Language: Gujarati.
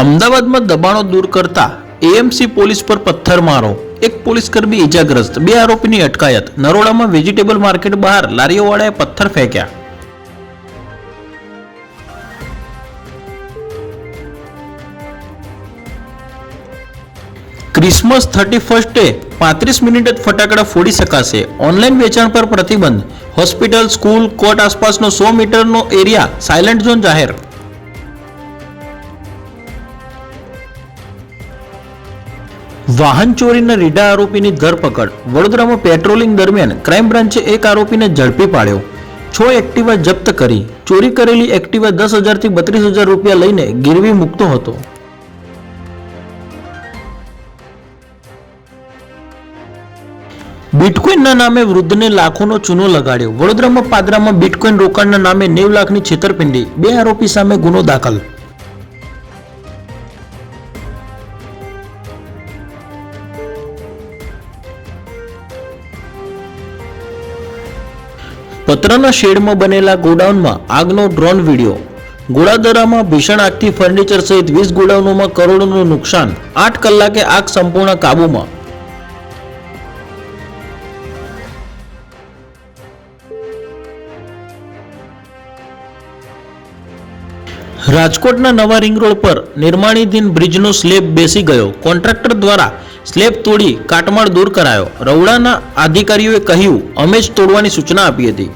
અમદાવાદમાં દબાણો દૂર કરતા એએમસી પોલીસ પર પથ્થરમારો એક પોલીસકર્મી ઇજાગ્રસ્ત. બે આરોપીની અટકાયત. નરોડામાં વેજીટેબલ માર્કેટ બહાર લારીઓવાળાએ પથ્થર ફેંક્યા. ક્રિસમસ થર્ટી ફર્સ્ટે પાંત્રીસ મિનિટ જ ફટાકડા ફોડી શકાશે. ઓનલાઈન વેચાણ પર પ્રતિબંધ. હોસ્પિટલ, સ્કૂલ, કોર્ટ આસપાસનો સો મીટરનો એરિયા, સાયલેન્ટ ઝોન જાહેર. વાહન ચોરીના રીડા આરોપીની ધરપકડ. વડોદરામાં પેટ્રોલિંગ દરમિયાન ક્રાઇમ બ્રાન્ચે એક આરોપીને ઝડપી પાડ્યો. છ એક્ટિવા જપ્ત કરી. ચોરી કરેલી એક્ટિવા દસ હજારથી બત્રીસ હજાર રૂપિયા લઈને ગીરવી મૂકતો હતો. બિટકોઇનના નામે વૃદ્ધને લાખોનો ચૂનો લગાડ્યો. વડોદરામાં પાદરામાં બિટકોઇન રોકાણના નામે નેવ લાખની છેતરપિંડી. બે આરોપી સામે ગુનો દાખલ. પતરાના શેડમાં બનેલા ગોડાઉનમાં આગનો ડ્રોન વીડિયો. ગોળાદરામાં ભીષણ આગથી ફર્નિચર સહિત વીસ ગોડાઉનોમાં કરોડોનું નુકસાન, આઠ કલાકે આગ સંપૂર્ણ કાબૂમાં. રાજકોટના નવા રિંગ રોડ પર નિર્માણીધીન બ્રિજનો સ્લેબ બેસી ગયો. કોન્ટ્રાક્ટર દ્વારા સ્લેબ તોડી કાટમાળ દૂર કરાયો. રવડાના અધિકારીઓએ કહ્યું અમે જ તોડવાની સૂચના આપી હતી.